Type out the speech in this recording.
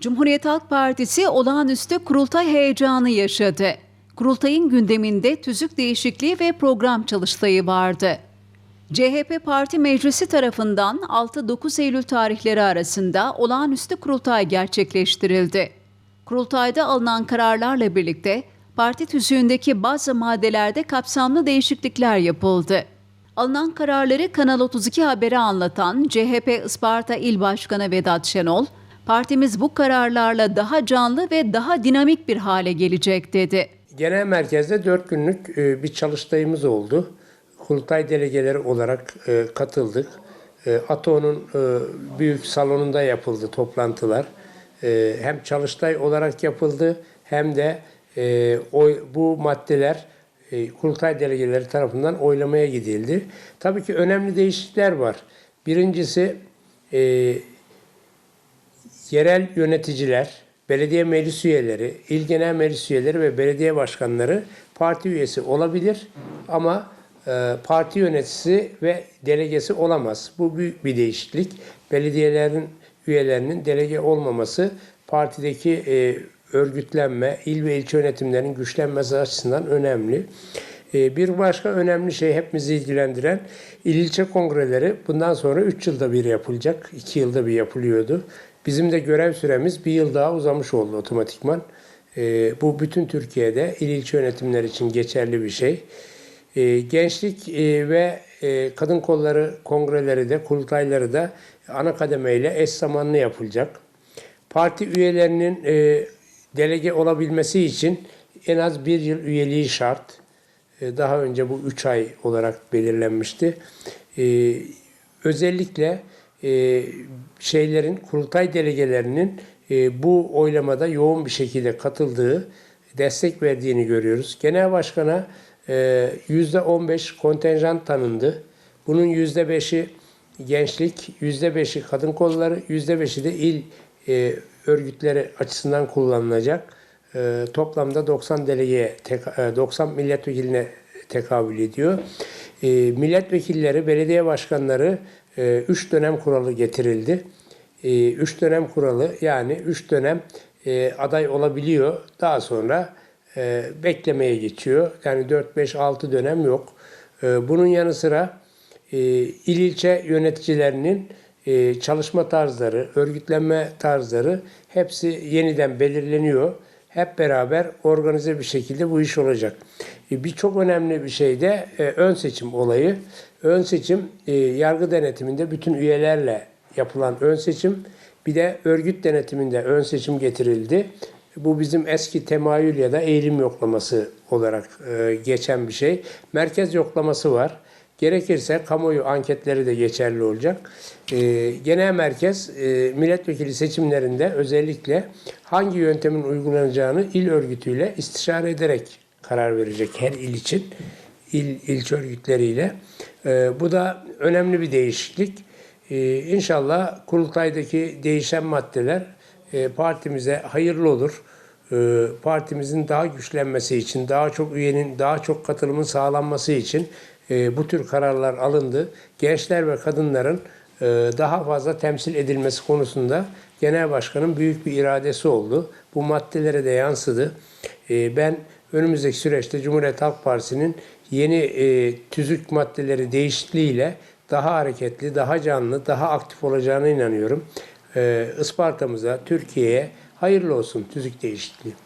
Cumhuriyet Halk Partisi olağanüstü kurultay heyecanı yaşadı. Kurultayın gündeminde tüzük değişikliği ve program çalıştayı vardı. CHP Parti Meclisi tarafından 6-9 Eylül tarihleri arasında olağanüstü kurultay gerçekleştirildi. Kurultayda alınan kararlarla birlikte parti tüzüğündeki bazı maddelerde kapsamlı değişiklikler yapıldı. Alınan kararları Kanal 32 Haber'e anlatan CHP Isparta İl Başkanı Vedat Şenol, partimiz bu kararlarla daha canlı ve daha dinamik bir hale gelecek dedi. Genel merkezde 4 günlük e, bir çalıştayımız oldu. Kurultay delegeleri olarak e, katıldık. E, ATO'nun büyük salonunda yapıldı toplantılar. Hem çalıştay olarak yapıldı hem de bu maddeler kurultay delegeleri tarafından oylamaya gidildi. Tabii ki önemli değişiklikler var. Birincisi yerel yöneticiler, belediye meclis üyeleri, il genel meclis üyeleri ve belediye başkanları parti üyesi olabilir ama e, parti yöneticisi ve delegesi olamaz. Bu büyük bir değişiklik. Belediyelerin üyelerinin delege olmaması partideki e, örgütlenme, il ve ilçe yönetimlerinin güçlenmesi açısından önemli. E, bir başka önemli şey hepimizi ilgilendiren il ilçe kongreleri bundan sonra 3 yılda bir yapılacak. 2 yılda bir yapılıyordu. Bizim de görev süremiz bir yıl daha uzamış oldu otomatikman. E, bu bütün Türkiye'de il ilçe yönetimler için geçerli bir şey. E, gençlik e, ve e, kadın kolları kongreleri de kurultayları da ana kademeyle eş zamanlı yapılacak. Parti üyelerinin e, delege olabilmesi için en az bir yıl üyeliği şart. E, daha önce bu üç ay olarak belirlenmişti. E, özellikle e, şeylerin, kurultay delegelerinin e, bu oylamada yoğun bir şekilde katıldığı, destek verdiğini görüyoruz. Genel başkana e, yüzde 15 kontenjan tanındı. Bunun yüzde beşi gençlik, yüzde beşi kadın kolları, yüzde beşi de il e, örgütleri açısından kullanılacak. Toplamda 90 delegeye, 90 milletvekiline tekabül ediyor. Milletvekilleri, belediye başkanları 3 e, dönem kuralı getirildi. 3 e, dönem kuralı yani 3 dönem e, aday olabiliyor. Daha sonra beklemeye geçiyor. Yani 4, 5, 6 dönem yok. Bunun yanı sıra il ilçe yöneticilerinin çalışma tarzları, örgütlenme tarzları hepsi yeniden belirleniyor. Hep beraber organize bir şekilde bu iş olacak. Bir çok önemli bir şey de ön seçim olayı. Ön seçim e, yargı denetiminde bütün üyelerle yapılan ön seçim. Bir de örgüt denetiminde ön seçim getirildi. Bu bizim eski temayül ya da eğilim yoklaması olarak e, geçen bir şey. Merkez yoklaması var. Gerekirse kamuoyu anketleri de geçerli olacak. E, genel merkez e, milletvekili seçimlerinde özellikle hangi yöntemin uygulanacağını il örgütüyle istişare ederek karar verecek her il için il ilçe örgütleriyle. E, bu da önemli bir değişiklik. E, inşallah kurultaydaki değişen maddeler e, partimize hayırlı olur. Partimizin daha güçlenmesi için, daha çok üyenin, daha çok katılımın sağlanması için e, bu tür kararlar alındı. Gençler ve kadınların e, daha fazla temsil edilmesi konusunda genel başkanın büyük bir iradesi oldu. Bu maddelere de yansıdı. E, ben önümüzdeki süreçte Cumhuriyet Halk Partisi'nin yeni e, tüzük maddeleri değişikliğiyle daha hareketli, daha canlı, daha aktif olacağına inanıyorum. E, Isparta'mıza, Türkiye'ye hayırlı olsun tüzük değişikliği.